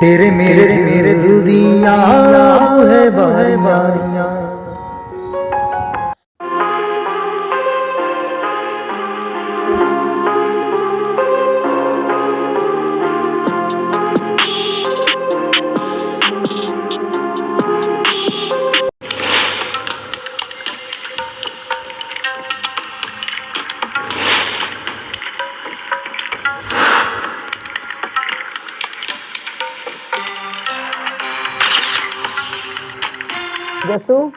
ਤੇਰੇ ਮੇਰੇ ਮੇਰੇ ਦਿਲ ਦੀਆਂ ਹੈ ਬਾਰੀਆਂ ਦੱਸੋ?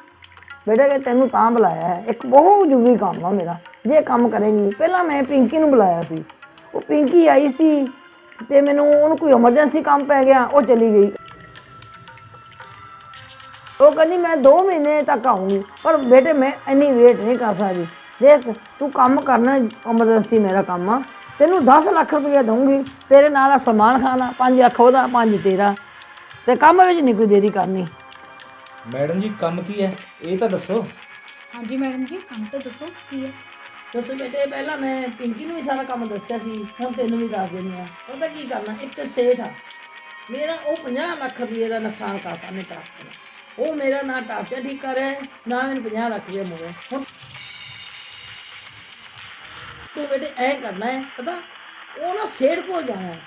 ਬੇਟਾ ਕਿ ਤੈਨੂੰ ਤਾਂ ਬੁਲਾਇਆ ਹੈ, ਇੱਕ ਬਹੁਤ ਜ਼ਰੂਰੀ ਕੰਮ ਆ ਮੇਰਾ। ਜੇ ਕੰਮ ਕਰੇਂਗੀ ਪਹਿਲਾਂ ਮੈਂ ਪਿੰਕੀ ਨੂੰ ਬੁਲਾਇਆ ਸੀ। ਉਹ ਪਿੰਕੀ ਆਈ ਸੀ ਤੇ ਮੈਨੂੰ ਉਹਨੂੰ ਕੋਈ ਐਮਰਜੈਂਸੀ ਕੰਮ ਪੈ ਗਿਆ, ਉਹ ਚਲੀ ਗਈ। ਉਹ ਕਹਿੰਦੀ, ਮੈਂ 2 ਮਹੀਨੇ ਤੱਕ ਆਉਂਗੀ ਪਰ ਬੇਟੇ, ਮੈਂ ਇੰਨੀ ਵੇਟ ਨਹੀਂ ਕਰ ਸਕਦੀ। ਦੇਖ, ਤੂੰ ਕੰਮ ਕਰਨਾ ਐਮਰਜੈਂਸੀ ਮੇਰਾ ਕੰਮ ਆ। ਤੈਨੂੰ 10 ਲੱਖ ਰੁਪਏ ਦਊਂਗੀ। ਤੇਰੇ ਨਾਲ ਆ ਸਲਮਾਨ ਖਾਨ ਆ 5 ਲੱਖ ਉਹਦਾ 5 ਤੇਰਾ। ਤੇ ਕੰਮ ਵਿੱਚ ਨਹੀਂ ਕੋਈ ਦੇਰੀ ਕਰਨੀ। ਮੈਡਮ ਜੀ ਕੰਮ ਕੀ ਹੈ? ਇਹ ਤਾਂ ਦੱਸੋ। ਹਾਂਜੀ ਮੈਡਮ ਜੀ ਕੰਮ ਤਾਂ ਦੱਸੋ ਕੀ ਹੈ? ਦੱਸੋ ਬੇਟੇ ਪਹਿਲਾਂ ਮੈਂ ਪਿੰਕੀ ਨੂੰ ਵੀ ਸਾਰਾ ਕੰਮ ਦੱਸਿਆ ਸੀ ਹੁਣ ਤੈਨੂੰ ਵੀ ਦੱਸ ਦਿੰਦੀ ਆ ਉਹਦਾ ਕੀ ਕਰਨਾ ਇੱਕ ਸੇਠ ਆ। ਮੇਰਾ ਉਹ 50 ਲੱਖ ਰੁਪਏ ਦਾ ਨੁਕਸਾਨ ਕਰਤਾ ਨੇ ਟਰੱਕ ਉਹ ਮੇਰਾ ਨਾ ਟਾਪਚਾ ਠੀਕ ਕਰ ਨਾ ਮੈਨੂੰ 50 ਲੱਖ ਰੁਪਏ ਮੋੜੇ ਹੁਣ ਤੂੰ ਬੇਟੇ ਐ ਕਰਨਾ ਹੈ ਪਤਾ? ਉਹ ਨਾ ਸੇਠ ਕੋਲ ਜਾਣਾ ਹੈ।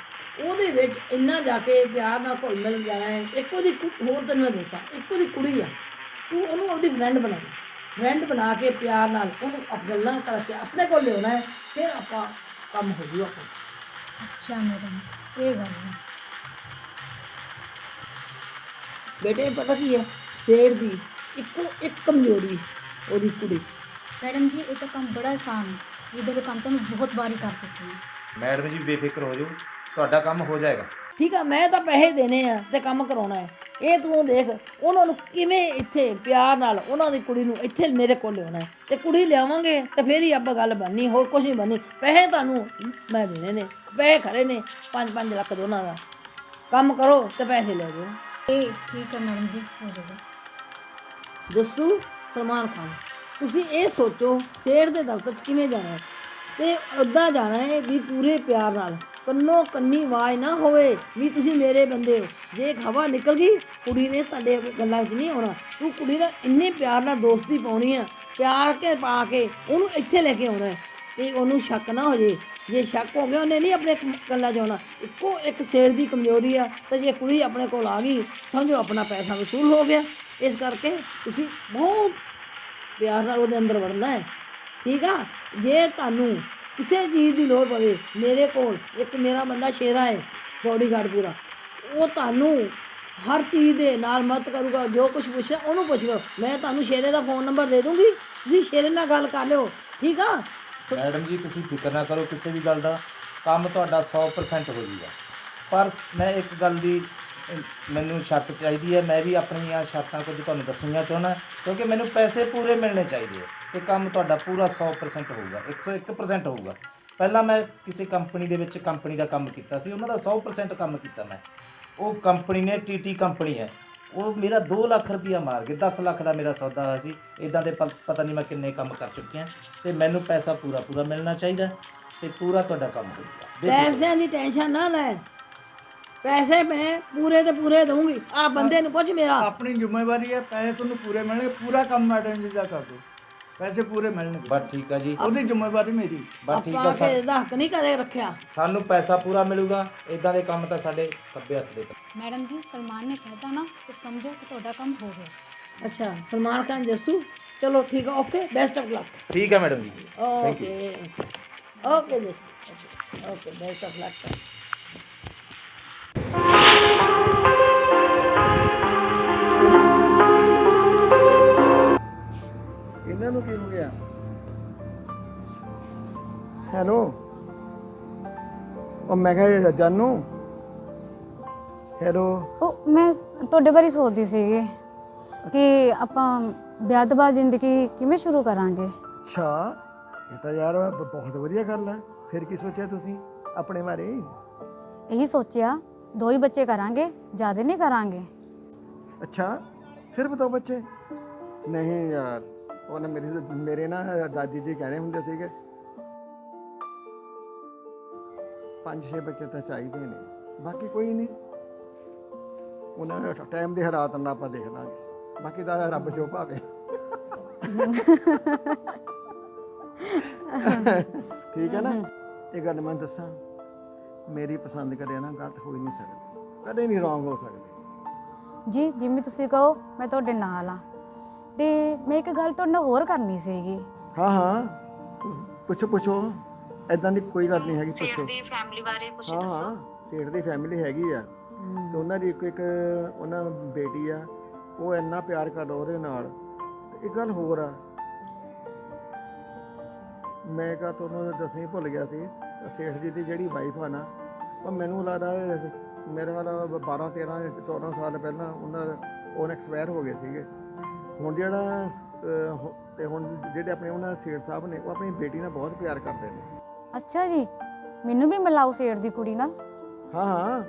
ਉਹਦੇ ਵਿੱਚ ਇੰਨਾ ਜਾ ਕੇ ਪਿਆਰ ਨਾਲ ਘੁਲ ਮਿਲ ਜਾਣਾ ਹੈ। ਇੱਕ ਉਹਦੀ ਕੁ- ਹੋਰ ਤੈਨੂੰ ਮੈਂ ਦੱਸਾਂ ਇੱਕ ਉਹਦੀ ਕੁੜੀ ਆ। ਤੂੰ ਉਹਨੂੰ ਆਪਣੀ ਫਰੈਂਡ ਬਣਾ ਦੇ। ਫਰੈਂਡ ਬਣਾ ਕੇ ਪਿਆਰ ਨਾਲ ਉਹਨੂੰ ਅਪ ਗੱਲਾਂ ਕਰਕੇ ਆਪਣੇ ਕੋਲ ਲਿਆਉਣਾ ਹੈ ਫਿਰ ਆਪਾਂ ਕੰਮ ਹੋ ਜੂ ਆਪਣਾ। ਅੱਛਾ ਮੈਡਮ ਇਹ ਗੱਲ ਹੈ। ਬੇਟੇ ਪਤਾ ਕੀ ਹੈ? ਸੇਠ ਦੀ ਇੱਕੋ ਇੱਕ ਕਮਜ਼ੋਰੀ ਉਹਦੀ ਕੁੜੀ। ਮੈਡਮ ਜੀ ਇਹ ਤਾਂ ਕੰਮ ਬੜਾ ਆਸਾਨ ਹੈ। ਇਹਦੇ ਦੇ ਕੰਮ ਤਾਂ ਮੈਂ ਬਹੁਤ ਵਾਰੀ ਕਰ ਚੁੱਕੀ ਹਾਂ। ਮੈਡਮ ਜੀ ਬੇਫਿਕਰ ਹੋ ਜਾਓ। ਤੁਹਾਡਾ ਕੰਮ ਹੋ ਜਾਏਗਾ। ਠੀਕ ਆ ਮੈਂ ਤਾਂ ਪੈਸੇ ਦੇਣੇ ਆ ਤੇ ਕੰਮ ਕਰਾਉਣਾ ਹੈ। ਇਹ ਤੂੰ ਦੇਖ ਉਹਨਾਂ ਨੂੰ ਕਿਵੇਂ ਇੱਥੇ ਪਿਆਰ ਨਾਲ ਉਹਨਾਂ ਦੀ ਕੁੜੀ ਨੂੰ ਇੱਥੇ ਮੇਰੇ ਕੋਲ ਲਿਆਉਣਾ ਹੈ। ਤੇ ਕੁੜੀ ਲਿਆਵਾਂਗੇ ਤੇ ਫੇਰ ਹੀ ਆਪਾਂ ਗੱਲ ਬਣਨੀ ਹੋਰ ਕੁਝ ਨਹੀਂ ਬਣਨੀ। ਪੈਸੇ ਤੁਹਾਨੂੰ ਮੈਂ ਦੇਣੇ ਨੇ ਪੈਸੇ ਖਰੇ ਨੇ 5-5 ਲੱਖ ਦੋਨਾਂ ਦਾ। ਕੰਮ ਕਰੋ ਤੇ ਪੈਸੇ ਲੈ ਜਾਓ। ਇਹ ਠੀਕ ਹੈ ਮੈਡਮ ਜੀ ਹੋ ਜਾਏਗਾ ਦੱਸੂ ਸਲਮਾਨ ਖਾਨ ਤੁਸੀਂ ਇਹ ਸੋਚੋ ਸੇਠ ਦੇ ਦਫ਼ਤਰ 'ਚ ਕਿਵੇਂ ਜਾਣਾ ਹੈ? ਤੇ ਉੱਦਾਂ ਜਾਣਾ ਹੈ ਵੀ ਪੂਰੇ ਪਿਆਰ ਨਾਲ। ਕੰਨੋ ਕੰਨੀ ਆਵਾਜ਼ ਨਾ ਹੋਵੇ। ਵੀ ਤੁਸੀਂ ਮੇਰੇ ਬੰਦੇ ਹੋ। ਜੇ ਹਵਾ ਨਿਕਲ ਗਈ, ਕੁੜੀ ਨੇ ਤੁਹਾਡੇ ਗੱਲਾਂ ਵਿੱਚ ਨਹੀਂ ਆਉਣਾ। ਤੂੰ ਕੁੜੀ ਨਾਲ ਇੰਨੇ ਪਿਆਰ ਨਾਲ ਦੋਸਤੀ ਪਾਉਣੀ ਆ। ਪਿਆਰ ਕੇ ਪਾ ਕੇ ਉਹਨੂੰ ਇੱਥੇ ਲੈ ਕੇ ਆਉਣਾ ਹੈ। ਤੇ ਉਹਨੂੰ ਸ਼ੱਕ ਨਾ ਹੋ ਜੇ। ਜੇ ਸ਼ੱਕ ਹੋ ਗਿਆ, ਉਹਨੇ ਨਹੀਂ ਆਪਣੇ ਗੱਲਾਂ 'ਚ ਆਉਣਾ। ਇੱਕੋ ਇੱਕ ਸਿਰ ਦੀ ਕਮਜ਼ੋਰੀ ਆ। ਤੇ ਜੇ ਕੁੜੀ ਆਪਣੇ ਕੋਲ ਆ ਗਈ, ਸਮਝੋ ਆਪਣਾ ਪੈਸਾ ਵਸੂਲ ਹੋ ਗਿਆ। ਇਸ ਕਰਕੇ ਤੁਸੀਂ ਬਹੁਤ ਪਿਆਰ ਨਾਲ ਉਹਦੇ ਅੰਦਰ ਵੜਨਾ ਹੈ। ਠੀਕ ਆ? ਜੇ ਤੁਹਾਨੂੰ ਕਿਸੇ ਚੀਜ਼ ਦੀ ਲੋੜ ਪਵੇ, ਮੇਰੇ ਕੋਲ ਇੱਕ ਮੇਰਾ ਬੰਦਾ ਸ਼ੇਰਾ ਹੈ ਬੋਡੀਗਾਰਡ ਪੂਰਾ। ਉਹ ਤੁਹਾਨੂੰ ਹਰ ਚੀਜ਼ ਦੇ ਨਾਲ ਮਦਦ ਕਰੂਗਾ, ਜੋ ਕੁਝ ਪੁੱਛਣਾ ਉਹਨੂੰ ਪੁੱਛ ਲਓ। ਮੈਂ ਤੁਹਾਨੂੰ ਸ਼ੇਰੇ ਦਾ ਫੋਨ ਨੰਬਰ ਦੇ ਦੂੰਗੀ, ਤੁਸੀਂ ਸ਼ੇਰੇ ਨਾਲ ਗੱਲ ਕਰ ਲਿਓ, ਠੀਕ ਆ? ਮੈਡਮ ਜੀ, ਤੁਸੀਂ ਫਿਕਰ ਨਾ ਕਰੋ ਕਿਸੇ ਵੀ ਗੱਲ ਦਾ। ਕੰਮ ਤੁਹਾਡਾ 100% ਹੋ ਜਾਊਗਾ ਪਰ ਮੈਂ ਇੱਕ ਗੱਲ ਦੀ ਮੈਨੂੰ ਛੱਤ ਚਾਹੀਦੀ ਹੈ, ਮੈਂ ਵੀ ਆਪਣੀਆਂ ਛੱਤਾਂ ਕੁਝ ਤੁਹਾਨੂੰ ਦੱਸਣੀਆਂ ਚਾਹੁੰਦਾ, ਕਿਉਂਕਿ ਮੈਨੂੰ ਪੈਸੇ ਪੂਰੇ ਮਿਲਣੇ ਚਾਹੀਦੇ ਹੈ ਤੇ ਕੰਮ ਤੁਹਾਡਾ ਪੂਰਾ 100% ਹੋਊਗਾ 101% ਹੋਊਗਾ। ਪਹਿਲਾਂ ਮੈਂ ਕਿਸੇ ਕੰਪਨੀ ਦੇ ਵਿੱਚ ਕੰਪਨੀ ਦਾ ਕੰਮ ਕੀਤਾ ਸੀ, ਉਹਨਾਂ ਦਾ 100% ਕੰਮ ਕੀਤਾ ਮੈਂ। ਉਹ ਕੰਪਨੀ ਨੇ ਟੀਟੀ ਕੰਪਨੀ ਹੈ, ਉਹ ਮੇਰਾ 2 ਲੱਖ ਰੁਪਇਆ ਮਾਰ ਗਏ 10 ਲੱਖ ਦਾ ਮੇਰਾ ਸੌਦਾ ਹੋਇਆ ਸੀ ਇਦਾਂ ਦੇ ਪ- ਪਤਾ ਨਹੀਂ ਮੈਂ ਕਿੰਨੇ ਕੰਮ ਕਰ ਚੁੱਕਿਆ ਤੇ ਮੈਨੂੰ ਪੈਸਾ ਪੂਰਾ ਪੂਰਾ ਮਿਲਣਾ ਚਾਹੀਦਾ ਤੇ ਪੂਰਾ ਤੁਹਾਡਾ ਕੰਮ ਹੋਊਗਾ। ਪੈਸਿਆਂ ਦੀ ਟੈਨਸ਼ਨ ਨਾ ਲੈ। ਪੈਸੇ ਮੈਂ ਪੂਰੇ ਤੇ ਪੂਰੇ ਦਊਂਗੀ। ਆ ਬੰਦੇ ਨੂੰ ਪੁੱਛ ਮੇਰਾ। ਆਪਣੀ ਜ਼ਿੰਮੇਵਾਰੀ ਹੈ ਪੈਸੇ ਤੁਹਾਨੂੰ ਪੂਰੇ ਮਿਲਣਗੇ ਪੂਰਾ ਕੰਮ ਮੈਡਮ ਜੀ ਦਾ ਕਰ ਦਿਓ। ਪੈਸੇ ਪੂਰੇ ਮਿਲਣਗੇ। ਬਸ ਠੀਕ ਆ ਜੀ। ਉਹਦੀ ਜ਼ਿੰਮੇਵਾਰੀ ਮੇਰੀ। ਬਸ ਠੀਕ ਆਪਾਂ ਆ ਸਾ- ਕਿਸੇ ਦਾ ਹੱਕ ਨਹੀਂ ਕਦੇ ਰੱਖਿਆ। ਸਾਨੂੰ ਪੈਸਾ ਪੂਰਾ ਮਿਲੂਗਾ ਇਦਾਂ ਦੇ ਕੰਮ ਤਾਂ ਸਾਡੇ ਖੱਬੇ ਹੱਥ ਦੇ ਮੈਡਮ ਜੀ ਸਲਮਾਨ ਨੇ ਕਹਿਤਾ ਨਾ ਤੇ ਸਮਝੋ ਕਿ ਤੁਹਾਡਾ ਕੰਮ ਹੋ ਗਿਆ। ਅੱਛਾ ਸਲਮਾਨ ਖਾਨ ਜੱਸੂ? ਚਲੋ ਠੀਕ ਆ ਓਕੇ ਬੈਸਟ ਆਫ ਲੱਕ ਠੀਕ ਹੈ madam ji. Okay okay Jassu. Okay best of luck hello. ਉਹ ਮੈਂ ਕਿਹਾ ਜਾਨੂ। ਹੈਲੋ। ਉਹ ਮੈਂ ਤੁਹਾਡੇ ਬਾਰੇ ਸੋਚਦੀ ਸੀਗੀ ਕਿ ਆਪਾਂ ਵਿਆਹ ਤੋਂ ਬਾਅਦ ਜ਼ਿੰਦਗੀ ਕਿਵੇਂ ਸ਼ੁਰੂ ਕਰਾਂਗੇ? ਅੱਛਾ ਇਹ ਤਾਂ ਯਾਰ ਬਹੁਤ ਵਧੀਆ ਗੱਲ ਹੈ। ਫਿਰ ਕੀ ਸੋਚਿਆ ਤੁਸੀਂ ਆਪਣੇ ਬਾਰੇ? ਇਹੀ ਸੋਚਿਆ ਦੋ ਹੀ ਬੱਚੇ ਕਰਾਂਗੇ ਜ਼ਿਆਦਾ ਨਹੀਂ ਕਰਾਂਗੇ। ਅੱਛਾ ਸਿਰਫ ਦੋ ਬੱਚੇ? ਨਹੀਂ ਯਾਰ ਉਹ ਨਾ ਮੇਰੀ ਮੇਰੇ ਨਾ ਦਾਦੀ ਜੀ ਕਹਿੰਦੇ ਹੁੰਦੇ ਸੀਗੇ ਪੰਜ ਛੇ ਬੱਚੇ ਤਾਂ ਚਾਹੀਦੇ ਨੇ। ਬਾਕੀ ਕੋਈ ਨਹੀਂ। ਉਹਨਾਂ ਦੇ ਟਾਈਮ ਦੇ ਹਾਲਾਤ ਨਾਲ ਆਪਾਂ ਦੇਖ ਲਾਂਗੇ। ਬਾਕੀ ਤਾਂ ਰੱਬ ਜੋ ਭਾਵੇ। ਠੀਕ ਹੈ ਨਾ? ਇਹ ਗੱਲ ਮੈਂ ਦੱਸਾਂ। ਮੇਰੀ ਪਸੰਦ ਕਰੇ ਨਾ ਗਲਤ ਹੋ ਹੀ ਨਹੀਂ ਸਕਦੀ। ਕਦੇ ਨਹੀਂ ਰੋਂਗ ਹੋ ਸਕਦੀ। ਜੀ ਜਿਵੇਂ ਤੁਸੀਂ ਕਹੋ ਮੈਂ ਤੁਹਾਡੇ ਨਾਲ ਆ ਤੇ ਮੈਂ ਇੱਕ ਗੱਲ ਤੁਹਾਡੇ ਨਾਲ ਹੋਰ ਕਰਨੀ ਸੀਗੀ। ਹਾਂ ਹਾਂ। ਪੁੱਛੋ ਪੁੱਛੋ। ਐਦਾਂ ਦੀ ਕੋਈ ਗੱਲ ਨਹੀਂ ਹੈਗੀ ਪੁੱਛੋ। ਦੀ ਫੈਮਿਲੀ ਬਾਰੇ ਕੁਝ ਹਾਂ ਹਾਂ ਸੇਠ ਦੀ ਫੈਮਿਲੀ ਹੈਗੀ ਆ। ਤੇ ਉਹਨਾਂ ਦੀ ਇੱਕ ਇੱਕ ਉਹਨਾਂ ਬੇਟੀ ਆ ਉਹ ਇੰਨਾ ਪਿਆਰ ਕਰਦਾ ਉਹਦੇ ਨਾਲ। ਤੇ ਇੱਕ ਗੱਲ ਹੋਰ ਆ। ਮੈਂ ਕਹਾ ਤੁਹਾਨੂੰ ਦੱਸਣੀ ਭੁੱਲ ਗਿਆ ਸੀ। ਸੇਠ ਜੀ ਦੀ ਜਿਹੜੀ ਵਾਈਫ ਆ ਨਾ ਉਹ ਮੈਨੂੰ ਲੱਗਦਾ ਮੇਰੇ ਵਾਲਾ 12 13 14 ਸਾਲ ਪਹਿਲਾਂ ਉਹਨਾਂ ਉਹ ਐਕਸਪਾਇਰ ਹੋ ਗਏ ਸੀਗੇ। ਹੁਣ ਜਿਹੜਾ ਅਹ, ਹੋ- ਤੇ ਹੁਣ ਜਿਹੜੇ ਆਪਣੇ ਉਹਨਾਂ ਸੇਠ ਸਾਹਿਬ ਨੇ ਉਹ ਆਪਣੀ ਬੇਟੀ ਨਾਲ ਬਹੁਤ ਪਿਆਰ ਕਰਦੇ ਨੇ। ਅੱਛਾ ਜੀ ਮੈਨੂੰ ਵੀ ਮਿਲਾਓ ਸੇਠ ਦੀ ਕੁੜੀ ਨਾਲ। ਹਾਂ ਹਾਂ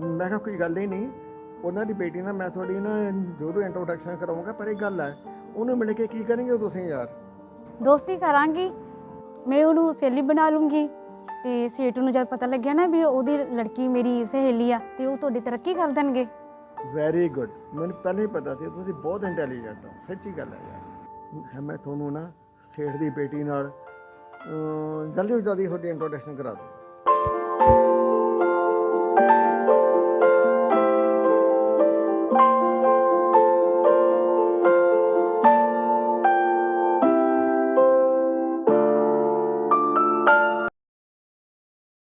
ਮੈਂ ਕਿਹਾ ਕੋਈ ਗੱਲ ਹੀ ਨਹੀਂ। ਉਹਨਾਂ ਦੀ ਬੇਟੀ ਨਾਲ ਮੈਂ ਤੁਹਾਡੀ ਨਾ ਜ਼ਰੂਰ ਇੰਟਰੋਡਕਸ਼ਨ ਕਰਾਉਂਗਾ ਪਰ ਇੱਕ ਗੱਲ ਹੈ ਉਹਨੂੰ ਮਿਲ ਕੇ ਕੀ ਕਰਨਗੇ ਤੁਸੀਂ ਯਾਰ? ਦੋਸਤੀ ਕਰਾਂਗੀ ਮੈਂ ਉਹਨੂੰ ਸਹੇਲੀ ਬਣਾ ਲੂੰਗੀ ਤੇ ਸੇਠ ਨੂੰ ਜਦ ਪਤਾ ਲੱਗਿਆ ਨਾ ਵੀ ਉਹਦੀ ਲੜਕੀ ਮੇਰੀ ਸਹੇਲੀ ਆ ਤੇ ਉਹ ਤੁਹਾਡੀ ਤਰੱਕੀ ਕਰ ਦੇਣਗੇ। ਵੈਰੀ ਗੁੱਡ ਮੈਨੂੰ ਪਹਿਲਾਂ ਹੀ ਪਤਾ ਸੀ ਤੁਸੀਂ ਬਹੁਤ ਇੰਟੈਲੀਜੈਂਟ ਹੋ ਸੱਚੀ ਗੱਲ ਹੈ ਯਾਰ। ਮੈਂ ਤੁਹਾਨੂੰ ਨਾ ਸੇਠ ਦੀ ਬੇਟੀ ਨਾਲ ਜਲਦੀ ਤੋਂ ਜਲਦੀ ਤੁਹਾਡੀ ਇੰਟਰੋਡਕਸ਼ਨ ਕਰਾ ਦਿਓ।